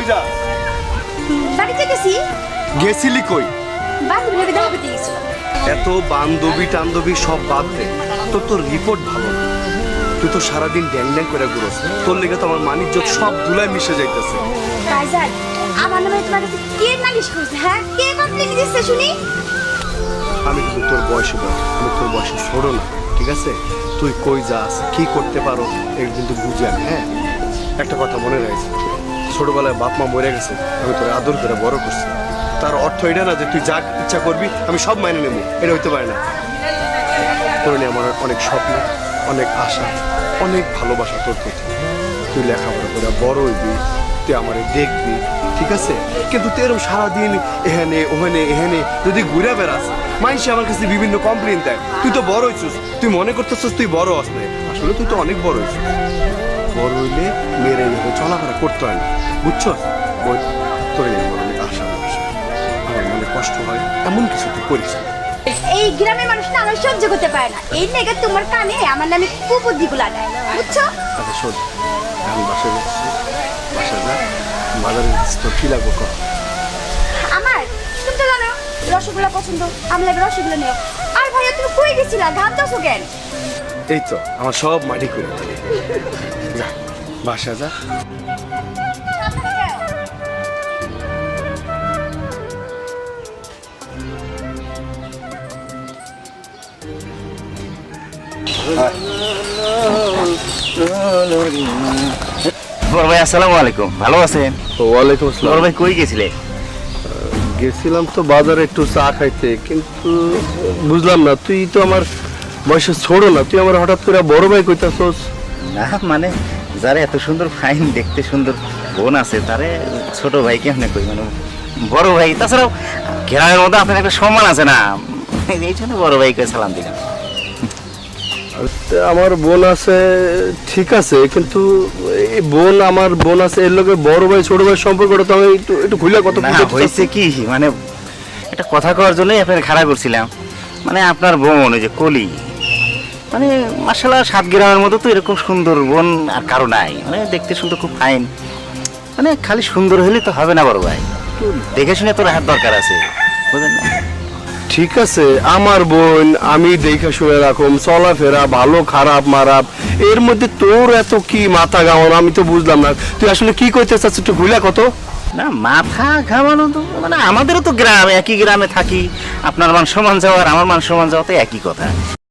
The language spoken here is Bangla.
কই যা বাড়িতে গেছি? গেছিলি কই? দেখা গেছিলাম এত বান্ধবী টান্ধবী সব বাদ দে। তোর তোর রিপোর্ট ভালো। না তুই তো সারাদিন ড্যাং ড্যাং করে ঘুরোস। তোর লেগে তো আমার মানিজ্য সব ধুলায় মিশে যাইতেছে। আমার নামে তোমার কাছে কে নালিশ করছে হ্যাঁ? কে কমপ্লেন দিচ্ছে শুনি? আমি কিন্তু তোর বয়সে বড় আমি তোর বয়সে ছোট না ঠিক আছে? তুই কই যাস কি করতে পারো এর কিন্তু বুঝি আমি হ্যাঁ? একটা কথা মনে রাখিস। ছোটবেলায় বাপ মা মরে গেছে, আমি তোর আদর করে বড় করছি। তার অর্থ এটা না যে তুই যা ইচ্ছা করবি, আমি সব মাইনে নেব, এটা হইতে পারে না। তোর নিয়ে আমার অনেক স্বপ্ন, অনেক আশা, অনেক ভালোবাসা তোর প্রতি। তুই লেখাপড়া করে বড় হইবি, তুই আমারে দেখবি, ঠিক আছে? কিন্তু তুই এরকম সারাদিন এখানে, ওখানে, এখানে যদি ঘুরে বেড়াস মানুষ আমার কাছে বিভিন্ন কমপ্লেন দেয়। তুই তো বড় হইছিস, তুই মনে করতেছিস তুই বড় হস আসলে তুই তো অনেক বড় হইছিস। বড় হইলে মেরে নেবে চলাফেরা করতে হয় না। বুঝছস বই তোর আমার অনেক আশা ভরসা। আমার মনে কষ্ট হয় এমন কিছু তুই করিস না। এই গ্রামের মানুষ না আমার সহ্য করতে পারে না। এই লেগে তোমার কানে আমার নামে কুবুদ্ধি গুলা দেয়। বুঝছ? আচ্ছা শোন আমি বাসায় যাচ্ছি। বাসায় যা বাজারে তোর কি লাগবে কর। আমার? তুমি তো জানো রসগোল্লা পছন্দ। আমি লাগে রসগোল্লা নিও। আর ভাইয়া তুমি কই গেছিলা? ঘাম দাসো কেন? এই তো আমার সব মাটি করে যা বাসা যা। বড় ভাই আসসালামু আলাইকুম। ভালো আছেন? ওয়ালাইকুম বড় আসসালাম ভাই কই গেছিলে? গেছিলাম তো বাজারে একটু চা খাইতে কিন্তু বুঝলাম না তুই তো আমার বয়সে ছোট না তুই আমার হঠাৎ করে বড় ভাই কইতাছস। না মানে যারা এত সুন্দর ফাইন দেখতে সুন্দর বোন আছে তারে ছোট ভাই কেমনে কই? মানে বড় ভাই তাছাড়াও গ্রামের মধ্যে আপনার একটা সম্মান আছে না? এই জন্য বড় ভাইকে সালাম দিলাম। আমার বোন আছে ঠিক আছে কিন্তু এই বোন আমার বোন আছে এর লগে বড় ভাই ছোট ভাই সম্পর্কটা তো আমি একটু একটু খুলে কত হয়েছে কি? মানে একটা কথা কওয়ার জন্যই আপনার খারাপ করছিলাম। মানে আপনার বোন ওই যে কলি মানে মার্শাল্লাহ সাত গ্রামের মধ্যে তো এরকম সুন্দর বোন আর কারও নাই। মানে দেখতে সুন্দর খুব ফাইন মানে খালি সুন্দর হলে তো হবে না বড় ভাই। একটু দেখে শুনে তো রাখার দরকার আছে। বুঝলেন না? ঠিক আছে আমার বোন আমি দেখে শুনে রাখুম। চলাফেরা ভালো খারাপ মারাপ। এর মধ্যে তোর এত কি মাথা গাওয়ানো আমি তো বুঝলাম না। তুই আসলে কি করতে চাচ্ছিস একটু খুলে কত? না মাথা ঘামানো তো মানে আমাদেরও তো গ্রাম একই গ্রামে থাকি। আপনার মান সমান যাওয়ার আমার মান সমান যাওয়া তো একই কথা।